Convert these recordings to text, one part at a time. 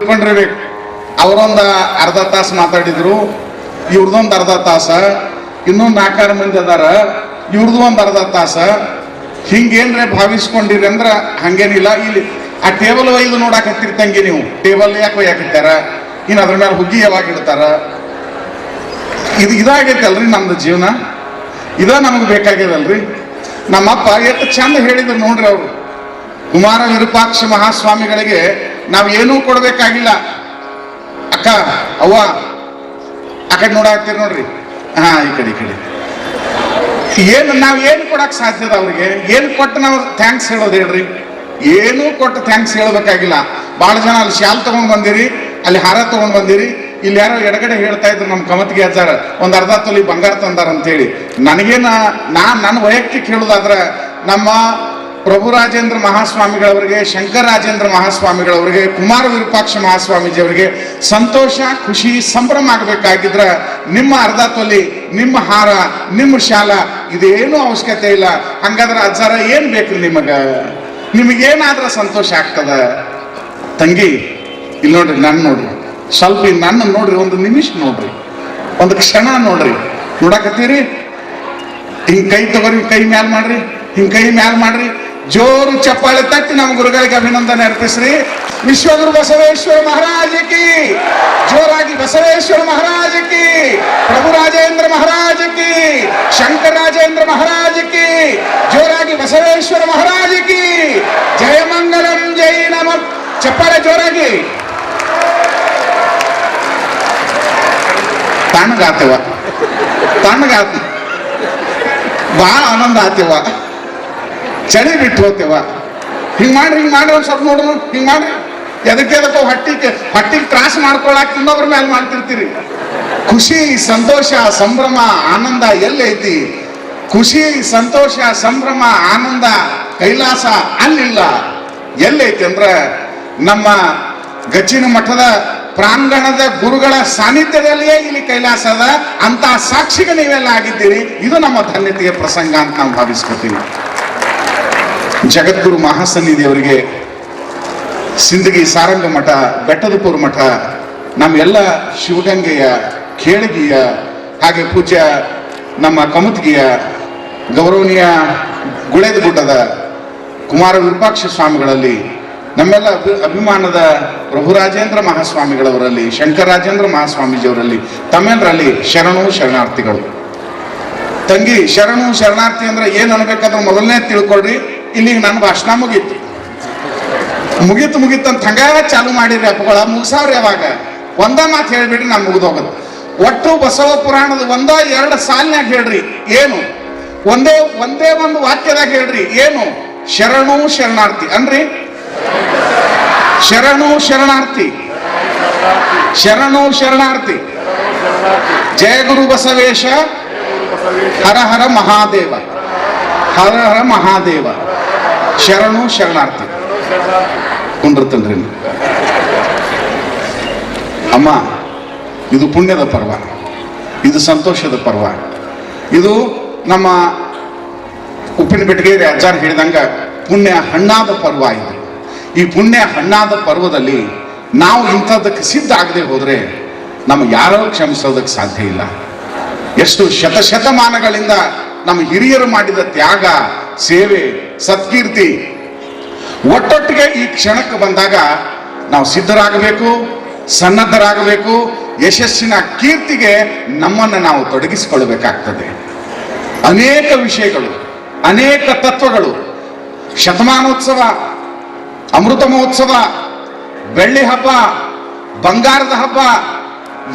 ತಿಳ್ಕೊಂಡಿರ್ಬೇಕು ಅವರೊಂದು ಅರ್ಧ ತಾಸು ಮಾತಾಡಿದ್ರು, ಇವ್ರದೊಂದು ಅರ್ಧ ತಾಸ, ಇನ್ನೊಂದು ನಾಲ್ಕಾರು ಮಂದಿ ಅದಾರ ಇವ್ರದ್ದು ಒಂದು ಅರ್ಧ ತಾಸ. ಹಿಂಗೇನ್ರೆ ಭಾವಿಸ್ಕೊಂಡಿರಿ ಅಂದ್ರೆ ಹಂಗೇನಿಲ್ಲ. ಇಲ್ಲಿ ಆ ಟೇಬಲ್ ಒಯ್ದು ನೋಡಾಕತ್ತಿರ್ತಂಗೆ ನೀವು. ಟೇಬಲ್ ಯಾಕೆ ಒಯ್ಯಾಕಿರ್ತಾರ ಇನ್ನು ಅದ್ರ ಮೇಲೆ ಹುಗ್ಗಿ ಯಾವಾಗ ಇಡ್ತಾರ? ಇದು ಇದಾಗೈತೆ ಅಲ್ರಿ ನಮ್ದು ಜೀವನ. ಇದ ನಮಗೆ ಬೇಕಾಗ್ಯದಲ್ರಿ. ನಮ್ಮಪ್ಪ ಎಷ್ಟು ಚಂದ ಹೇಳಿದ್ರು ನೋಡ್ರಿ ಅವರು. ಕುಮಾರ ವಿರೂಪಾಕ್ಷ ಮಹಾಸ್ವಾಮಿಗಳಿಗೆ ನಾವು ಏನೂ ಕೊಡಬೇಕಾಗಿಲ್ಲ. ಅಕ್ಕ, ಅವ್ವ ಆ ಕಡೆ ನೋಡಾಕ್ತೀರಿ ನೋಡ್ರಿ. ಹಾ, ಈ ಕಡೆ ಈ ಕಡೆ. ಏನು ನಾವು ಏನು ಕೊಡಕ್ ಸಾಧ್ಯ ಅವ್ರಿಗೆ? ಏನು ಕೊಟ್ಟು ನಾವು ಥ್ಯಾಂಕ್ಸ್ ಹೇಳೋದು ಹೇಳ್ರಿ? ಏನೂ ಕೊಟ್ಟು ಥ್ಯಾಂಕ್ಸ್ ಹೇಳಬೇಕಾಗಿಲ್ಲ. ಭಾಳ ಜನ ಅಲ್ಲಿ ಶಾಲ್ ತಗೊಂಡ್ ಬಂದಿರಿ, ಅಲ್ಲಿ ಹಾರ ತಗೊಂಡ್ ಬಂದಿರಿ. ಇಲ್ಲಿ ಯಾರೋ ಎಡಗಡೆ ಹೇಳ್ತಾ ಇದ್ರು ನಮ್ಮ ಕಮತ್ಗೆ ಅಜ್ಜಾರ, ಒಂದು ಅರ್ಧ ತೊಲಿ ಬಂಗಾರ ತಂದಾರ ಅಂತೇಳಿ ನನಗೇನ ನಾನು ನನ್ನ ವೈಯಕ್ತಿಕ ಹೇಳೋದಾದ್ರೆ ನಮ್ಮ ಪ್ರಭು ರಾಜೇಂದ್ರ ಮಹಾಸ್ವಾಮಿಗಳವರಿಗೆ, ಶಂಕರ ರಾಜೇಂದ್ರ ಮಹಾಸ್ವಾಮಿಗಳವರಿಗೆ, ಕುಮಾರ ವಿರೂಪಾಕ್ಷ ಮಹಾಸ್ವಾಮೀಜಿಯವರಿಗೆ ಸಂತೋಷ, ಖುಷಿ, ಸಂಭ್ರಮ ಆಗಬೇಕಾಗಿದ್ರೆ ನಿಮ್ಮ ಅರ್ಧ ತೊಲಿ, ನಿಮ್ಮ ಹಾರ, ನಿಮ್ಮ ಶಾಲ, ಇದೇನು ಅವಶ್ಯಕತೆ ಇಲ್ಲ. ಹಂಗಾದ್ರೆ ಅಜ್ಜಾರ, ಏನು ಬೇಕು ನಿಮಗೆ? ನಿಮಗೇನಾದ್ರೆ ಸಂತೋಷ ಆಗ್ತದ? ತಂಗಿ, ಇಲ್ಲಿ ನೋಡ್ರಿ ನನ್ನ ನೋಡ್ರಿ. ಸ್ವಲ್ಪ ನನ್ನ ನೋಡ್ರಿ, ಒಂದು ನಿಮಿಷ ನೋಡ್ರಿ. ಒಂದು ಕ್ಷಣ ನೋಡ್ರಿ. ನೋಡಕತ್ತೀರಿ? ಹಿಂಗೆ ಕೈ ತಗೋರಿ ಕೈ ಮ್ಯಾಲ್ ಮಾಡ್ರಿ, ಹಿಂಗೆ ಕೈ ಮ್ಯಾಲ್ ಮಾಡ್ರಿ. ಜೋರು ಚಪ್ಪಾಳೆ ತಟ್ಟಿ ನಮ್ಮ ಗುರುಗಳಿಗೆ ಅಭಿನಂದನೆ ಅರ್ಪಿಸ್ರಿ ವಿಶ್ವಗುರು ಬಸವೇಶ್ವರ ಮಹಾರಾಜ ಕಿ ಜೋರಾಗಿ ಬಸವೇಶ್ವರ ಮಹಾರಾಜ ಕಿ ಪ್ರಭು ರಾಜೇಂದ್ರ ಮಹಾರಾಜ ಕಿ ಶಂಕರ ರಾಜೇಂದ್ರ ಮಹಾರಾಜ ಕಿ ಜೋರಾಗಿ ಬಸವೇಶ್ವರ ಮಹಾರಾಜ ಕಿ ಜಯ ಮಂಗಲಂ ಜೈ ನಮ ಚಪ್ಪಾಳೆ ಜೋರಾಗಿ ತಣ್ಣಗಾತವ ತಣ್ಣಗಾತ ಭಾಳ ಆನಂದ ಆತೇವ ಚಳಿ ಬಿಟ್ಟು ಹೋಗ್ತೇವ. ಹಿಂಗ್ ಮಾಡ್ರಿ ಹಿಂಗ್ ಮಾಡ್ರಿ ಒಂದ್ ಸ್ವಲ್ಪ ನೋಡ್ರಿ ಹಿಂಗ್ ಮಾಡ್ರಿ. ಎದಕ್ಕೆ ಎದಕ್ಕೋ ಹೊಟ್ಟಿಗೆ ಹಟ್ಟಿಗೆ ತ್ರಾಸ ಮಾಡ್ಕೊಳಕ್ ಇನ್ನೊಬ್ರ ಮೇಲೆ ಮಾಡ್ತಿರ್ತೀರಿ. ಖುಷಿ, ಸಂತೋಷ, ಸಂಭ್ರಮ, ಆನಂದ ಎಲ್ಲೈತಿ ಖುಷಿ, ಸಂತೋಷ, ಸಂಭ್ರಮ, ಆನಂದ, ಕೈಲಾಸ ಅಲ್ಲಿಲ್ಲ. ಎಲ್ಲೈತಿ ಅಂದ್ರ ನಮ್ಮ ಗಚ್ಚಿನ ಮಠದ ಪ್ರಾಂಗಣದ ಗುರುಗಳ ಸಾನ್ನಿಧ್ಯದಲ್ಲಿಯೇ ಇಲ್ಲಿ ಕೈಲಾಸ ಅದ. ಅಂತ ಸಾಕ್ಷಿಗೆ ನೀವೆಲ್ಲ ಆಗಿದ್ದೀರಿ. ಇದು ನಮ್ಮ ಧನ್ಯತೆಯ ಪ್ರಸಂಗ ಅಂತ ನಾವು ಭಾವಿಸ್ಕೊತೀವಿ ಜಗದ್ಗುರು ಮಹಾಸನ್ನಿಧಿ ಅವರಿಗೆ ಸಿಂದಗಿ ಸಾರಂಗ ಮಠ, ಬೆಟ್ಟದಪುರ ಮಠ ನಮ್ಮೆಲ್ಲ ಶಿವಗಂಗೆಯ ಕೇಳಗಿಯ, ಹಾಗೆ ಪೂಜ್ಯ ನಮ್ಮ ಕಮತ್ಗಿಯ ಗೌರವನೀಯ ಗುಳೆದ ಗುಡ್ಡದ ಕುಮಾರ ವಿರೂಪಾಕ್ಷ ಸ್ವಾಮಿಗಳಲ್ಲಿ, ನಮ್ಮೆಲ್ಲ ಅಭಿ, ಅಭಿಮಾನದ ಪ್ರಭುರಾಜೇಂದ್ರ ಮಹಾಸ್ವಾಮಿಗಳವರಲ್ಲಿ ಶಂಕರರಾಜೇಂದ್ರ ಮಹಾಸ್ವಾಮೀಜಿಯವರಲ್ಲಿ, ತಮ್ಮೆಲ್ಲರಲ್ಲಿ ಶರಣು ಶರಣಾರ್ಥಿಗಳು. ತಂಗಿ, ಶರಣು ಶರಣಾರ್ಥಿ ಅಂದ್ರೆ ಏನು ಅನ್ಬೇಕಾದ್ರೆ ಮೊದಲನೇ ತಿಳ್ಕೊಳ್ರಿ. ಇಲ್ಲಿಗೆ ನನ್ನ ಭಾಷಣ ಮುಗೀತು. ಮುಗೀತು ಮುಗೀತು ಅಂತ ಹಂಗ ಚಾಲು ಮಾಡಿರಿ ಹಬ್ಬಗಳ ಮುಗಿಸಾವ್ರಿ ಅವಾಗ. ಒಂದ ಮಾತು ಹೇಳ್ಬಿಡ್ರಿ ನಾನು ಮುಗಿದೋಗೋದು ಒಟ್ಟು ಬಸವ ಪುರಾಣದ ಒಂದ ಎರಡು ಸಾಲಿನಾಗ ಹೇಳ್ರಿ, ಏನು? ಒಂದೇ ಒಂದೇ ಒಂದು ವಾಕ್ಯದಾಗ ಹೇಳ್ರಿ, ಏನು? ಶರಣು ಶರಣಾರ್ಥಿ, ಅನ್ರಿ? ಶರಣು ಶರಣಾರ್ಥಿ. ಶರಣು ಶರಣಾರ್ಥಿ. ಜಯ ಗುರು ಬಸವೇಶ, ಹರ ಹರ ಮಹಾದೇವ. ಹರ ಹರ ಮಹಾದೇವ. ಶರಣು ಶರಣಾರ್ಥಿ. ಕುಂಡಿರ್ತನ್ರಿ ಅಮ್ಮ, ಇದು ಪುಣ್ಯದ ಪರ್ವ. ಇದು ಸಂತೋಷದ ಪರ್ವ. ಇದು ನಮ್ಮ ಉಪ್ಪಿನ ಬೆಟ್ಟಗೇರಿ ಅಜ್ಜಾರ್ ಹೇಳಿದಂಗ ಪುಣ್ಯ ಹಣ್ಣಾದ ಪರ್ವ ಇದು. ಈ ಪುಣ್ಯ ಹಣ್ಣಾದ ಪರ್ವದಲ್ಲಿ ನಾವು ಇಂಥದ್ದಕ್ಕೆ ಸಿದ್ಧ ಆಗದೆ ಹೋದ್ರೆ ನಮಗೆ ಯಾರೋ ಕ್ಷಮಿಸೋದಕ್ಕೆ ಸಾಧ್ಯ ಇಲ್ಲ. ಎಷ್ಟು ಶತಶತಮಾನಗಳಿಂದ ನಮ್ಮ ಹಿರಿಯರು ಮಾಡಿದ ತ್ಯಾಗ ಸೇವೆ ಸತ್ಕೀರ್ತಿ ಒಟ್ಟೊಟ್ಟಿಗೆ ಈ ಕ್ಷಣಕ್ಕೆ ಬಂದಾಗ ನಾವು ಸಿದ್ಧರಾಗಬೇಕು, ಸನ್ನದ್ಧರಾಗಬೇಕು, ಯಶಸ್ಸಿನ ಕೀರ್ತಿಗೆ ನಮ್ಮನ್ನು ನಾವು ತೊಡಗಿಸಿಕೊಳ್ಳಬೇಕಾಗ್ತದೆ. ಅನೇಕ ವಿಷಯಗಳು, ಅನೇಕ ತತ್ವಗಳು. ಶತಮಾನೋತ್ಸವ ಅಮೃತ ಮಹೋತ್ಸವ ಬೆಳ್ಳಿ ಹಬ್ಬ, ಬಂಗಾರದ ಹಬ್ಬ,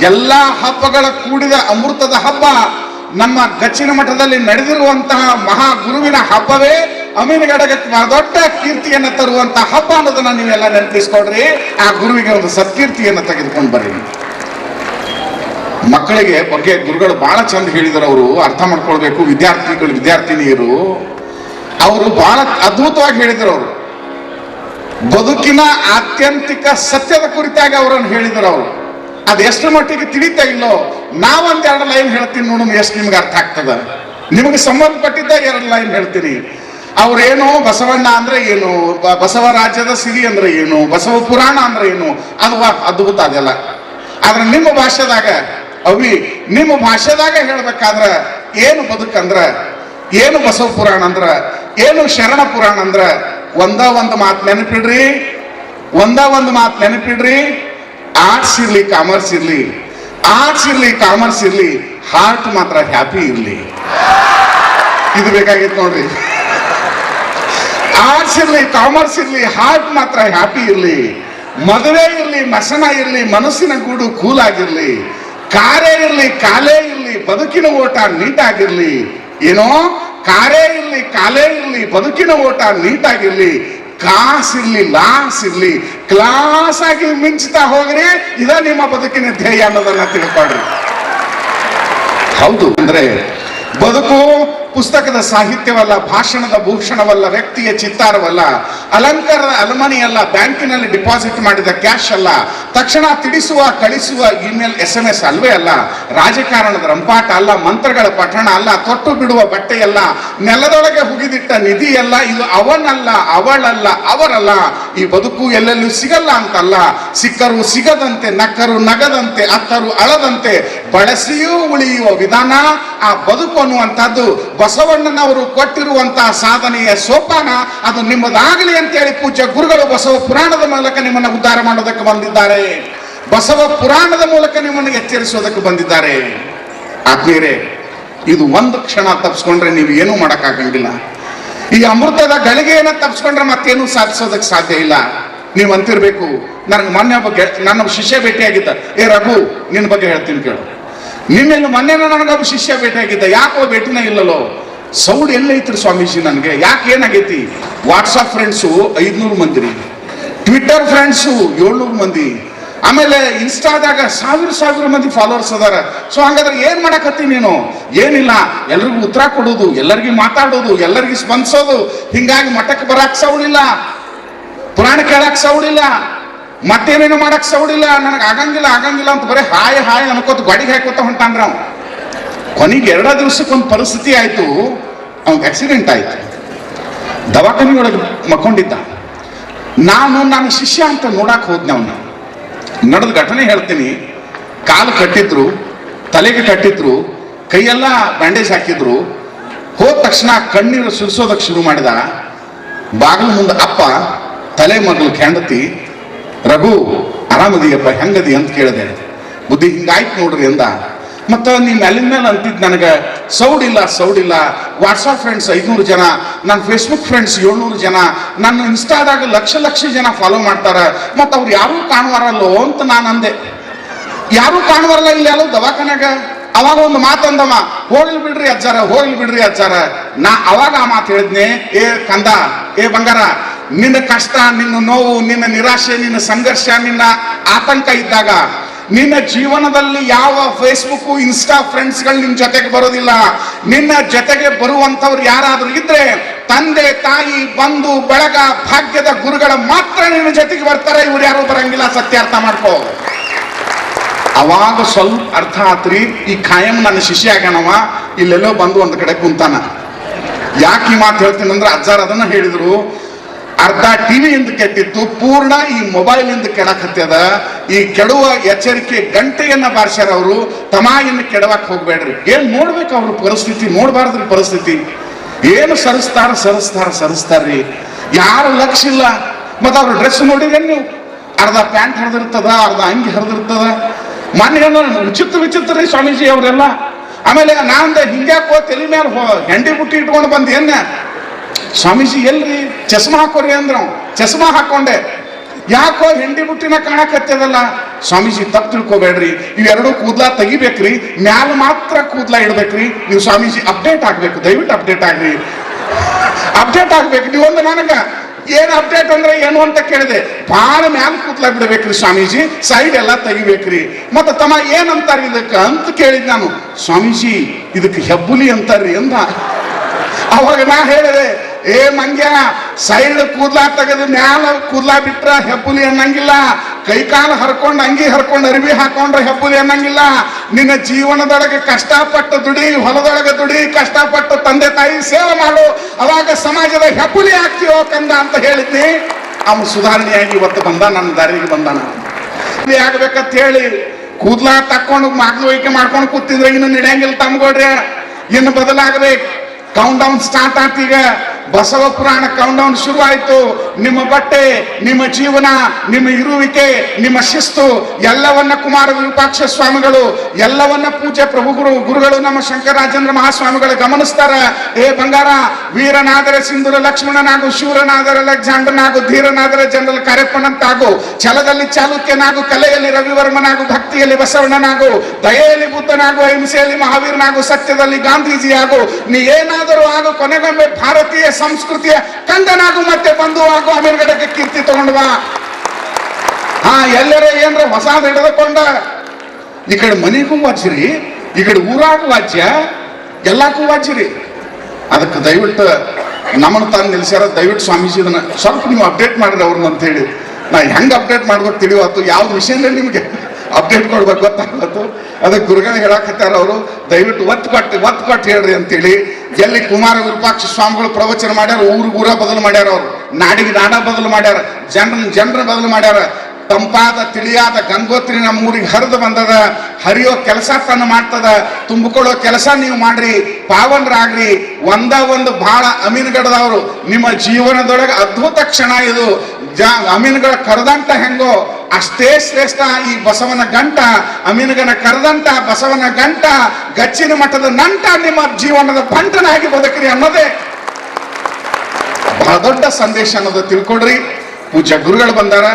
ಎಲ್ಲ ಹಬ್ಬಗಳ ಕೂಡಿದ ಅಮೃತದ ಹಬ್ಬ ನಮ್ಮ ಗಚ್ಚಿನ ಮಠದಲ್ಲಿ ನಡೆದಿರುವಂತಹ ಮಹಾ ಗುರುವಿನ ಹಬ್ಬವೇ ಅಮೀನಗಡಗಕ್ಕೆ ದೊಡ್ಡ ಕೀರ್ತಿಯನ್ನು ತರುವಂತಹ ಹಬ್ಬ ಅನ್ನೋದನ್ನ ನೀವೆಲ್ಲ ನೆನಪಿಸ್ಕೊಡ್ರಿ. ಆ ಗುರುವಿಗೆ ಒಂದು ಸತ್ಕೀರ್ತಿಯನ್ನು ತೆಗೆದುಕೊಂಡು ಬರ್ರಿ. ಮಕ್ಕಳಿಗೆ ಬಗ್ಗೆ ಗುರುಗಳು ಬಹಳ ಚಂದ ಹೇಳಿದರು ಅವರು. ಅರ್ಥ ಮಾಡ್ಕೊಳ್ಬೇಕು, ವಿದ್ಯಾರ್ಥಿಗಳು, ವಿದ್ಯಾರ್ಥಿನಿಯರು. ಅವರು ಬಹಳ ಅದ್ಭುತವಾಗಿ ಹೇಳಿದರು ಅವರು. ಬದುಕಿನ ಆತ್ಯಂತಿಕ ಸತ್ಯದ ಕುರಿತಾಗಿ ಅವರನ್ನು ಹೇಳಿದರು ಅವರು. ಅದು ಎಷ್ಟು ಮಟ್ಟಿಗೆ ತಿಳಿತಾ ಇಲ್ಲೋ, ನಾವೊಂದು ಎರಡು ಲೈನ್ ಹೇಳ್ತೀನಿ ನೋಡೋಣ ಎಷ್ಟು ನಿಮ್ಗೆ ಅರ್ಥ ಆಗ್ತದ? ನಿಮಗೆ ಸಂಬಂಧಪಟ್ಟಿದ್ದ ಎರಡು ಲೈನ್ ಹೇಳ್ತೀನಿ. ಅವ್ರೇನು ಬಸವಣ್ಣ ಅಂದ್ರೆ ಏನು ಬಸವ ರಾಜ್ಯದ ಸಿರಿ ಅಂದ್ರೆ ಏನು, ಬಸವ ಪುರಾಣ ಅಂದ್ರೆ ಏನು, ಅದು ಅದ್ಭುತ ಅದೆಲ್ಲ. ಆದ್ರೆ ನಿಮ್ಮ ಭಾಷೆದಾಗ, ಅವಿ, ನಿಮ್ಮ ಭಾಷೆದಾಗ ಹೇಳ್ಬೇಕಾದ್ರ, ಏನು ಬದುಕಂದ್ರ ಏನು ಬಸವ ಪುರಾಣ ಅಂದ್ರ, ಏನು ಶರಣ ಪುರಾಣ ಅಂದ್ರ, ಒಂದ ಒಂದು ಮಾತು ನೆನಪಿಡ್ರಿ, ಒಂದ ಒಂದು ಮಾತು ನೆನಪಿಡ್ರಿ ಆರ್ಟ್ಸ್ ಇರಲಿ ಕಾಮರ್ಸ್ ಇರಲಿ ಆರ್ಟ್ಸ್ ಇರಲಿ ಕಾಮರ್ಸ್ ಇರಲಿ ಹಾರ್ಟ್ ಮಾತ್ರ ಹ್ಯಾಪಿ ಇರಲಿ. ಇದು ಬೇಕಾಗಿತ್ತು ನೋಡ್ರಿ. ಆರ್ಟ್ಸ್ ಇರಲಿ ಕಾಮರ್ಸ್ ಇರಲಿ ಹಾರ್ಟ್ ಮಾತ್ರ ಹ್ಯಾಪಿ ಇರಲಿ. ಮದುವೆ ಇರಲಿ ಮಸನ ಇರಲಿ, ಮನಸ್ಸಿನ ಗೂಡು ಕೂಲ್ ಆಗಿರಲಿ. ಕಾರೇ ಇರಲಿ, ಕಾಲೇ ಇರಲಿ, ಬದುಕಿನ ಓಟ ನೀಟಾಗಿರ್ಲಿ. ಏನೋ, ಕಾರೇ ಇರಲಿ, ಕಾಲೇ ಇರಲಿ, ಬದುಕಿನ ಓಟ ನೀಟಾಗಿರ್ಲಿ. ಕಾಸ್ ಇರ್ಲಿ ಲಾಸ್ ಇರ್ಲಿ ಕ್ಲಾಸ್ ಆಗಿ ಮಿಂಚ್ತಾ ಹೋಗ್ರಿ, ಇದ ನಿಮ್ಮ ಬದುಕಿನ ಧ್ಯೇಯ ಅನ್ನೋದನ್ನ ತಿಳ್ಕೊಳ್ರಿ. ಹೌದು, ಅಂದ್ರೆ ಬದುಕು ಪುಸ್ತಕದ ಸಾಹಿತ್ಯವಲ್ಲ, ಭಾಷಣದ ಭೂಷಣವಲ್ಲ, ವ್ಯಕ್ತಿಯ ಚಿತ್ತಾರವಲ್ಲ, ಅಲಂಕಾರದ ಅಲಮನಿಯಲ್ಲ, ಬ್ಯಾಂಕಿನಲ್ಲಿ ಡಿಪಾಸಿಟ್ ಮಾಡಿದ ಕ್ಯಾಶ್ ಅಲ್ಲ, ತಕ್ಷಣ ತಿಳಿಸುವ, ಕಳಿಸುವ ಇಮೇಲ್ ಎಸ್ ಎಂ ಎಸ್ ಅಲ್ವೇ ಅಲ್ಲ, ರಾಜಕಾರಣದ ರಂಪಾಟ ಅಲ್ಲ, ಮಂತ್ರಗಳ ಪಠಣ ಅಲ್ಲ, ತೊಟ್ಟು ಬಿಡುವ ಬಟ್ಟೆಯಲ್ಲ, ನೆಲದೊಳಗೆ ಹುಗಿದಿಟ್ಟ ನಿಧಿ ಅಲ್ಲ ಇದು ಅವನಲ್ಲ, ಅವಳಲ್ಲ, ಅವರಲ್ಲ, ಈ ಬದುಕು ಎಲ್ಲೆಲ್ಲೂ ಸಿಗಲ್ಲ ಅಂತಲ್ಲ, ಸಿಕ್ಕರು ಸಿಗದಂತೆ, ನಕ್ಕರು ನಗದಂತೆ, ಅತ್ತರು ಅಳದಂತೆ ಬಳಸಿಯೂ ಉಳಿಯುವ ವಿಧಾನ, ಆ ಬದುಕು ಅನ್ನುವಂಥದ್ದು ಬಸವಣ್ಣನವರು ಕೊಟ್ಟಿರುವಂತಹ ಸಾಧನೆಯ ಸೋಪಾನ, ಅದು ನಿಮ್ಮದಾಗಲಿ ಅಂತೇಳಿ ಪೂಜ್ಯ ಗುರುಗಳು ಬಸವ ಪುರಾಣದ ಮೂಲಕ ನಿಮ್ಮನ್ನು ಉದ್ಧಾರ ಮಾಡೋದಕ್ಕೆ ಬಂದಿದ್ದಾರೆ. ಬಸವ ಪುರಾಣದ ಮೂಲಕ ನಿಮ್ಮನ್ನು ಎಚ್ಚರಿಸೋದಕ್ಕೆ ಬಂದಿದ್ದಾರೆ. ಆತ್ಮೀಯರೇ, ಇದು ಒಂದು ಕ್ಷಣ ತಪ್ಪಿಸ್ಕೊಂಡ್ರೆ ನೀವು ಏನು ಮಾಡೋಕ್ಕಾಗಂಗಿಲ್ಲ. ಈ ಅಮೃತದ ಗಳಿಗೆಯನ್ನ ತಪ್ಪಿಸ್ಕೊಂಡ್ರೆ ಮತ್ತೇನು ಸಾಧಿಸೋದಕ್ಕೆ ಸಾಧ್ಯ ಇಲ್ಲ. ನೀವು ಅಂತಿರ್ಬೇಕು. ನನಗೆ ಮೊನ್ನೆ ಒಬ್ಬ ನನ್ನ ಶಿಷ್ಯ ಭೇಟಿಯಾಗಿದ್ದ ಏ ರಘು ನಿನ್ನ ಬಗ್ಗೆ ಹೇಳ್ತೀನಿ ಕೇಳು. ನಿನ್ನೆಲ್ಲ ಮೊನ್ನೆ ನನಗೊಬ್ಬ ಶಿಷ್ಯ ಭೇಟಿಯಾಗಿದ್ದ ಯಾಕೋ ಭೇಟಿನೇ ಇಲ್ಲಲ್ಲೋ. ಸೌಡ್ ಎಲ್ಲೈತ್ರಿ ಸ್ವಾಮೀಜಿ ನನಗೆ. ಯಾಕೆ ಏನಾಗೈತಿ? ವಾಟ್ಸಪ್ ಫ್ರೆಂಡ್ಸು ಐದುನೂರು ಮಂದಿ. ಟ್ವಿಟರ್ ಫ್ರೆಂಡ್ಸು ಏಳ್ನೂರು ಮಂದಿ. ಆಮೇಲೆ ಇನ್ಸ್ಟಾದಾಗ ಸಾವಿರ ಸಾವಿರ ಮಂದಿ ಫಾಲೋವರ್ಸ್ ಅದಾರ. ಸೊ ಹಂಗಾದ್ರೆ ಏನ್ ಮಾಡಕತ್ತಿ ನೀನು? ಏನಿಲ್ಲ. ಎಲ್ರಿಗೂ ಉತ್ತರ ಕೊಡೋದು, ಎಲ್ಲರಿಗೂ ಮಾತಾಡೋದು, ಎಲ್ಲರಿಗೂ ಸ್ಪಂದಿಸೋದು. ಹಿಂಗಾಗಿ ಮಠಕ್ಕೆ ಬರಾಕ್ ಸೌಡಿಲ್ಲ ಪುರಾಣ ಕೇಳಕ್ ಸೌಡಿಲ್ಲ, ಮತ್ತೇನೇನು ಮಾಡಕ್ ಸೌಡಿಲ್ಲ, ನನಗೆ ಆಗಂಗಿಲ್ಲ ಆಗಂಗಿಲ್ಲ ಅಂತ ಬರೀ ಹಾಯ್ ಹಾಯ್ ಅನ್ಕೋತ ಗಾಡಿಗೆ ಹಾಕೋತ ಹೊಂಟಾನ್ರ ಅವ ಕೊನೆಗೆ ಎರಡ ದಿವಸಕ್ಕೊಂದು ಪರಿಸ್ಥಿತಿ ಆಯ್ತು, ಅವ್ನಿಗೆ ಆಕ್ಸಿಡೆಂಟ್ ಆಯ್ತು. ದವಾಖಾನಿ ಒಳಗೆ ಮಕ್ಕೊಂಡಿದ್ದ. ನಾನು ನನ್ನ ಶಿಷ್ಯ ಅಂತ ನೋಡಕ್ ಹೋದ್ನೆ ಅವನ್ನ ನಡೆದ ಘಟನೆ ಹೇಳ್ತೀನಿ. ಕಾಲು ಕಟ್ಟಿದ್ರು, ತಲೆಗೆ ಕಟ್ಟಿದ್ರು, ಕೈಯೆಲ್ಲ ಬ್ಯಾಂಡೇಜ್ ಹಾಕಿದ್ರು. ಹೋದ ತಕ್ಷಣ ಕಣ್ಣೀರು ಸುರಿಸೋದಕ್ಕೆ ಶುರು ಮಾಡಿದ. ಬಾಗಿಲು ಮುಂದೆ ಅಪ್ಪ ತಲೆ ಮಗಳು ಹೆಂಡತಿ ರಘು ಆರಾಮದಿಯಪ್ಪ ಹೆಂಗದಿ? ಅಂತ ಕೇಳಿದೆ. ಬುದ್ಧಿ ಹಿಂಗಾಯ್ತು ನೋಡ್ರಿ ಅಂದ ಮತ್ತ ನೀವು ಅಲ್ಲಿಂದ ಮೇಲೆ ಅಂತಿದ್ ನನಗೆ ಸೌಡಿಲ್ಲ ಸೌಡಿಲ್ಲ. ವಾಟ್ಸಪ್ ಫ್ರೆಂಡ್ಸ್ ಐದ್ನೂರು ಜನ ನನ್ನ ಫೇಸ್ಬುಕ್ ಫ್ರೆಂಡ್ಸ್ ಏಳ್ನೂರು ಜನ ನನ್ನ ಇನ್ಸ್ಟಾದಾಗ ಲಕ್ಷ ಲಕ್ಷ ಜನ ಫಾಲೋ ಮಾಡ್ತಾರ. ಮತ್ತು ಅವ್ರು ಯಾರೂ ಕಾಣುವಾರಲ್ಲೋ ಅಂತ ನಾನು ಅಂದೆ. ಯಾರು ಕಾಣುವಾರಲ್ಲ ಇಲ್ಲಿ ಯಾರೋ ದವಾಖಾನೆಗ ಅವಾಗ ಒಂದು ಮಾತಂದವ ಹೋಗ್ಲಿ ಬಿಡ್ರಿ ಅಜ್ಜಾರ ಹೋಗ್ಲಿ ಬಿಡ್ರಿ ಅಜ್ಜಾರ. ನಾ ಅವಾಗ ಆ ಮಾತು ಹೇಳಿದ್ನೆ, ಏ ಕಂದ, ಏ ಬಂಗಾರ ನಿನ್ನ ಕಷ್ಟ, ನಿನ್ನ ನೋವು, ನಿನ್ನ ನಿರಾಶೆ, ನಿನ್ನ ಸಂಘರ್ಷ, ನಿನ್ನ ಆತಂಕ ಇದ್ದಾಗ ನಿನ್ನ ಜೀವನದಲ್ಲಿ ಯಾವ ಫೇಸ್ಬುಕ್ ಇನ್ಸ್ಟಾ ಫ್ರೆಂಡ್ಸ್ಗಳು ನಿನ್ನ ಜೊತೆಗೆ ಬರೋದಿಲ್ಲ. ನಿನ್ನ ಜೊತೆಗೆ ಬರುವಂತವ್ರು ಯಾರಾದ್ರೂ ಇದ್ರೆ ತಂದೆ, ತಾಯಿ, ಬಂಧು, ಬಳಗ, ಭಾಗ್ಯದ ಗುರುಗಳ ಮಾತ್ರ ನಿನ್ನ ಜೊತೆಗೆ ಬರ್ತಾರೆ. ಇವ್ರು ಯಾರು ಬರಂಗಿಲ್ಲ. ಸತ್ಯ ಅರ್ಥ ಮಾಡ್ಕೋ. ಅವಾಗ ಸ್ವಲ್ಪ ಅರ್ಥ ಆತ್ರಿ. ಈ ಖಾಯಂ ನನ್ನ ಶಿಷ್ಯ ಆಗ್ಯಾನವ. ಇಲ್ಲೆಲ್ಲೋ ಬಂದು ಒಂದ್ ಕಡೆ ಕುಂತಾನ. ಯಾಕೆ ಈ ಮಾತು ಹೇಳ್ತೀನಿ ಅಂದ್ರೆ ಅಜ್ಜಾರ್ ಅದನ್ನ ಹೇಳಿದ್ರು. ಅರ್ಧ ಟಿವಿಯಿಂದ ಕೆಟ್ಟಿತ್ತು, ಪೂರ್ಣ ಈ ಮೊಬೈಲ್ ಇಂದ ಕೆಡಕತ್ತದ. ಈ ಕೆಡುವ ಎಚ್ಚರಿಕೆ ಗಂಟೆಯನ್ನ ಬಾರಿಸ್ಯಾರ ಅವರು ತಮಾಯಿನ ಕೆಡವಕ್ ಹೋಗ್ಬೇಡ್ರಿ. ಏನ್ ನೋಡ್ಬೇಕು ಅವ್ರ ಪರಿಸ್ಥಿತಿ, ನೋಡ್ಬಾರ್ದ್ರಿ ಪರಿಸ್ಥಿತಿ. ಏನು ಸರಿಸ್ತಾರ ಸರಿಸ್ತಾರ, ಸರಿಸ್ತಾರ್ರಿ. ಯಾರು ಲಕ್ಷ ಇಲ್ಲ. ಮತ್ತ ಅವ್ರ ಡ್ರೆಸ್ ನೋಡಿದ್ರೆ ನೀವು ಅರ್ಧ ಪ್ಯಾಂಟ್ ಹರಿದಿರ್ತದ, ಅರ್ಧ ಅಂಗಿ ಹರಿದಿರ್ತದ. ಮೊನ್ನೆ ಏನೋ ವಿಚಿತ್ರ ವಿಚಿತ್ರ ರೀ ಸ್ವಾಮೀಜಿ ಅವರೆಲ್ಲ. ಆಮೇಲೆ ನಾಂದ ಹಿಂಗ್ಯಾಕೋ ತಲೆ ಮೇಲೆ ಹೆಂಡಿ ಬುಟ್ಟಿ ಇಟ್ಕೊಂಡು ಬಂದು ಏನ ಸ್ವಾಮೀಜಿ, ಎಲ್ರಿ? ಚಸ್ಮಾ ಹಾಕೋರಿ ಅಂದ್ರ. ಚಸ್ಮಾ ಹಾಕೊಂಡೆ. ಯಾಕೋ ಹೆಂಡಿ ಬುಟ್ಟಿನ ಕಾಣಕತ್ತದಲ್ಲ ಸ್ವಾಮೀಜಿ, ತಪ್ಪು ತಿಳ್ಕೊಬೇಡ್ರಿ. ಇವೆರಡು ಕೂದ್ಲ ತೆಗಿಬೇಕ್ರಿ. ಮ್ಯಾಲ ಮಾತ್ರ ಕೂದ್ಲ ಇಡ್ಬೇಕ್ರಿ. ನೀವು ಸ್ವಾಮೀಜಿ, ಅಪ್ಡೇಟ್ ಆಗ್ಬೇಕು. ದಯವಿಟ್ಟು ಅಪ್ಡೇಟ್ ಆಗ್ರಿ. ಅಪ್ಡೇಟ್ ಆಗ್ಬೇಕು. ನೀವು ಒಂದು ನನಗ, ಏನ್ ಅಪ್ಡೇಟ್ ಅಂದ್ರೆ ಏನು ಅಂತ ಕೇಳಿದೆ. ಭಾಳ ಮ್ಯಾಲ ಕೂತ್ಲ ಬಿಡ್ಬೇಕ್ರಿ ಸ್ವಾಮೀಜಿ. ಸೈಡ್ ಎಲ್ಲ ತೆಗಿಬೇಕ್ರಿ. ಮತ್ತೆ ತಮ್ಮ ಏನ್ ಅಂತಾರ ಇದಕ್ಕ ಅಂತ ಕೇಳಿದ್ ನಾನು. ಸ್ವಾಮೀಜಿ, ಇದಕ್ಕೆ ಹೆಬ್ಬುಲಿ ಅಂತಾರ್ರಿ ಅಂದ. ಅವಾಗ ನಾ ಹೇಳಿದೆ ಏ ಮಂಗ್ಯ ಸೈಡ್ ಕೂದ್ಲಾ ತೆಗೆದು ಮ್ಯಾಲ ಕೂದ್ಲ ಬಿಟ್ರ ಹೆಬ್ಬುಲಿ ಅನ್ನಂಗಿಲ್ಲ. ಕೈಕಾಲು ಹರ್ಕೊಂಡು ಅಂಗಿ ಹರ್ಕೊಂಡು ಅರಿವಿ ಹಾಕೊಂಡ್ರೆ ಹೆಬ್ಬುಲಿ ಅನ್ನಂಗಿಲ್ಲ. ನಿನ್ನ ಜೀವನದೊಳಗೆ ಕಷ್ಟಪಟ್ಟು ದುಡಿ, ಹೊಲದೊಳಗೆ ದುಡಿ, ಕಷ್ಟಪಟ್ಟು ತಂದೆ ತಾಯಿ ಸೇವೆ ಮಾಡು. ಅವಾಗ ಸಮಾಜದ ಹೆಬ್ಬುಲಿ ಆಗ್ತೀವೋ ಕಂದ ಅಂತ ಹೇಳಿದ್ನಿ ಅವನು ಸುಧಾರಣೆಯಾಗಿ ಇವತ್ತು ಬಂದ, ನನ್ನ ದಾರಿಗೆ ಬಂದಾನ. ಆಗ್ಬೇಕಂತ ಹೇಳಿ ಕೂದ್ಲ ತಕ್ಕೊಂಡು ಮಗ್ಲು ವೈಕೆ ಮಾಡ್ಕೊಂಡು ಕೂತಿದ್ರೆ ಇನ್ನು ನಡೆಯಂಗಿಲ್ಲ ತಮ್ಗೊಡ್ರೆ ಇನ್ನು ಬದಲಾಗಬೇಕು. ಕೌಂಟ್ ಡೌನ್ ಸ್ಟಾರ್ಟ್ ಆತೀಗ ಬಸವ ಪುರಾಣ ಕೌಂಡೌನ್ ಡೌನ್ ಶುರು ಆಯ್ತು ನಿಮ್ಮ ಬಟ್ಟೆ, ನಿಮ್ಮ ಜೀವನ, ನಿಮ್ಮ ಇರುವಿಕೆ, ನಿಮ್ಮ ಶಿಸ್ತು, ಎಲ್ಲವನ್ನ ಕುಮಾರ ವಿರೂಪಾಕ್ಷ ಸ್ವಾಮಿಗಳು, ಎಲ್ಲವನ್ನ ಪೂಜೆ ಪ್ರಭು ಗುರು, ಗುರುಗಳು ನಮ್ಮ ಶಂಕರಾಜೇಂದ್ರ ಮಹಾಸ್ವಾಮಿಗಳು ಗಮನಿಸ್ತಾರ. ಏ ಬಂಗಾರ, ವೀರನಾದರೆ ಸಿಂಧುರ ಲಕ್ಷ್ಮಣನಾಗು, ಶೂರನಾದರೆ ಅಲೆಕ್ಸಾಂಡರ್ನಾಗು ಧೀರನಾದರೆ, ಜನರಲ್ ಕಾರ್ಯಪ್ಪನಂತಾಗು, ಛಲದಲ್ಲಿ ಚಾಲುಕ್ಯನಾಗು, ಕಲೆಯಲ್ಲಿ ರವಿವರ್ಮನಾಗು, ಭಕ್ತಿಯಲ್ಲಿ ಬಸವಣ್ಣನಾಗು, ದಯೆಯಲ್ಲಿ ಬುದ್ಧನಾಗು, ಅಹಿಂಸೆಯಲ್ಲಿ ಮಹಾವೀರನಾಗು, ಸತ್ಯದಲ್ಲಿ ಗಾಂಧೀಜಿಯಾಗು, ನೀ ಏನಾದರೂ ಆಗು ಕೊನೆಗೊಮ್ಮೆ ಭಾರತೀಯ ಸಂಸ್ಕೃತಿಯ ಕಂದನಾಗು ಮತ್ತೆ ಬಂದು ಆಗು ಅಮೀರ್ಗಡಕ್ಕೆ ಕೀರ್ತಿ ತಗೊಂಡ್ವ. ಹಾ, ಎಲ್ಲರ ಏನ್ರ ಹೊಸ ಹಿಡಿದುಕೊಂಡ ಈ ಕಡೆ ಮನೆಗೂ ವಾಚಿರಿ, ಈ ಕಡೆ ಊರಾಗೂ ವಾಚ್ಯ, ಎಲ್ಲಕ್ಕೂ ವಾಚಿರಿ ಅದಕ್ಕೆ ದಯವಿಟ್ಟು ನಮ್ಮನ್ನು ತಾನು ನಿಲ್ಸ್ಯಾರ ದಯವಿಟ್ಟು ಸ್ವಾಮೀಜಿ ಇದನ್ನ ಸ್ವಲ್ಪ ನೀವು ಅಪ್ಡೇಟ್ ಮಾಡ್ರಿ ಅವ್ರನ್ನ ಅಂತ ಹೇಳಿ. ನಾ ಹೆಂಗ್ ಅಪ್ಡೇಟ್ ಮಾಡ್ಬೇಕು ಅಂತ ಯಾವ ವಿಷಯದಲ್ಲಿ ನಿಮಗೆ. ಅಪ್ಡೇಟ್ ಕೊಡ್ಬೇಕು ಗೊತ್ತಾಗತ್ತು ಅದಕ್ಕೆ ಗುರುಗಳು ಹೇಳಕತ್ತಾರ ಅವರು, ದಯವಿಟ್ಟು ಒತ್ತು ಕೊಟ್ಟು ಒತ್ತು ಕೊಟ್ಟು ಹೇಳ್ರಿ ಅಂತೇಳಿ. ಎಲ್ಲಿ ಕುಮಾರ ವಿರೂಪಾಕ್ಷ ಸ್ವಾಮಿಗಳು ಪ್ರವಚನ ಮಾಡ್ಯಾರ, ಊರು ಊರ ಬದಲು ಮಾಡ್ಯಾರ ಅವರು. ನಾಡಿಗೆ ನಾಡ ಬದಲು ಮಾಡ್ಯಾರ. ಜನರ ಜನರ ಬದಲು ಮಾಡ್ಯಾರ. ತಂಪಾದ, ತಿಳಿಯಾದ ಗಂಗೋತ್ರಿ ನಮ್ಮ ಊರಿಗೆ ಹರಿದು ಬಂದದ. ಹರಿಯೋ ಕೆಲಸ ತನ್ನ ಮಾಡ್ತದ. ತುಂಬಿಕೊಳ್ಳೋ ಕೆಲಸ ನೀವು ಮಾಡ್ರಿ. ಪಾವನರಾಗ್ರಿ. ಒಂದ ಒಂದು ಬಹಳ ಅಮೀನ್ಗಡದವರು ನಿಮ್ಮ ಜೀವನದೊಳಗೆ ಅದ್ಭುತ ಕ್ಷಣ ಇದು. ಜ, ಅಮೀನ್ಗಳ ಕರೆದಂತ ಹೆಂಗೋ ಅಷ್ಟೇ ಶ್ರೇಷ್ಠ ಈ ಬಸವನ ಗಂಟ, ಅಮೀನ್ಗನ ಕರೆದಂತ ಬಸವನ ಗಂಟ, ಗಚ್ಚಿನ ಮಠದ ನಂಟ ನಿಮ್ಮ ಜೀವನದ ಪಂಟನಾಗಿ ಬದುಕ್ರಿ ಅನ್ನೋದೇ. ಬಹಳ ದೊಡ್ಡ ಸಂದೇಶ ಅನ್ನೋದು ತಿಳ್ಕೊಡ್ರಿ ಪೂಜ್ಯ ಗುರುಗಳು ಬಂದಾರ,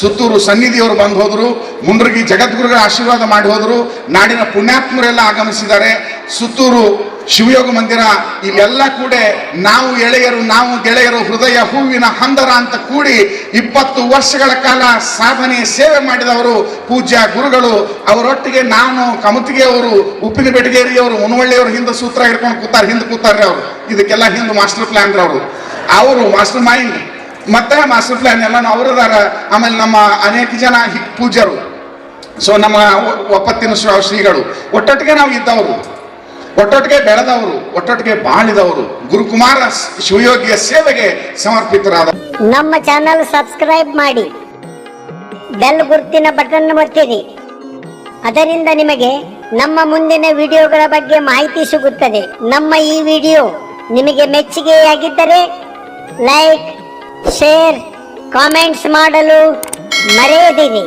ಸುತ್ತೂರು ಸನ್ನಿಧಿಯವರು ಬಂದು ಹೋದ್ರು ಮುಂಡ್ರಗಿ ಜಗದ್ಗುರುಗಳ ಆಶೀರ್ವಾದ ಮಾಡಿ ಹೋದ್ರು, ನಾಡಿನ ಪುಣ್ಯಾತ್ಮರೆಲ್ಲ ಆಗಮಿಸಿದ್ದಾರೆ. ಸುತ್ತೂರು ಶಿವಯೋಗ ಮಂದಿರ, ಇಲ್ಲೆಲ್ಲ ಕೂಡ ನಾವು ಎಳೆಯರು, ನಾವು ಗೆಳೆಯರು ಹೃದಯ, ಹೂವಿನ ಹಂದರ ಅಂತ ಕೂಡಿ ಇಪ್ಪತ್ತು ವರ್ಷಗಳ ಕಾಲ ಸಾಧನೆ, ಸೇವೆ ಮಾಡಿದವರು ಪೂಜ್ಯ ಗುರುಗಳು. ಅವರೊಟ್ಟಿಗೆ ನಾನು, ಕಮತಿಗೆಯವರು, ಉಪ್ಪಿನ ಮುನವಳ್ಳಿಯವರು ಹಿಂದೆ ಸೂತ್ರ ಹಿಡ್ಕೊಂಡು ಕೂತಾರೆ, ಹಿಂದೆ ಕೂತಾರೆ ಅವರು. ಇದಕ್ಕೆಲ್ಲ ಹಿಂದೆ ಮಾಸ್ಟರ್ ಪ್ಲಾನ್ ಅವರು. ಅವರು ಮಾಸ್ಟರ್ ಮೈಂಡ್. ಮತ್ತೆ ಮಾಸ್ಟರ್ ಪ್ಲಾನ್ ಎಲ್ಲ ಅವರದಾರ ಆಮೇಲೆ ನಮ್ಮ ಅನೇಕ ಜನ ಪೂಜ್ಯರು. ಸೊ ನಮ್ಮ ಒಪ್ಪತ್ತಿನ ಶ್ರ- ಶ್ರೀಗಳು. ಒಟ್ಟೊಟ್ಟಿಗೆ ನಾವು ಇದ್ದವರು. ಒಟ್ಟೊಟ್ಟಿಗೆ ಬೆಳೆದವರು, ಒಟ್ಟೊಟ್ಟಿಗೆ ಬಾಳಿದವರು, ಗುರುಕುಮಾರ ಶಿವಯೋಗಿಯ ಸೇವೆಗೆ ಸಮರ್ಪಿತರಾದ ನಮ್ಮ ಚಾನಲ್ ಸಬ್ಸ್ಕ್ರೈಬ್ ಮಾಡಿ. ಬೆಲ್ ಗುರುತಿನ ಬಟನ್ ಒತ್ತಿರಿ. ಅದರಿಂದ ನಿಮಗೆ ನಮ್ಮ ಮುಂದಿನ ವಿಡಿಯೋಗಳ ಬಗ್ಗೆ ಮಾಹಿತಿ ಸಿಗುತ್ತದೆ. ನಮ್ಮ ಈ ವಿಡಿಯೋ ನಿಮಗೆ ಮೆಚ್ಚುಗೆಯಾಗಿದ್ದರೆ ಲೈಕ್ ಶೇರ್ ಕಾಮೆಂಟ್ಸ್ ಮಾಡಲು ಮರೆಯದಿರಿ.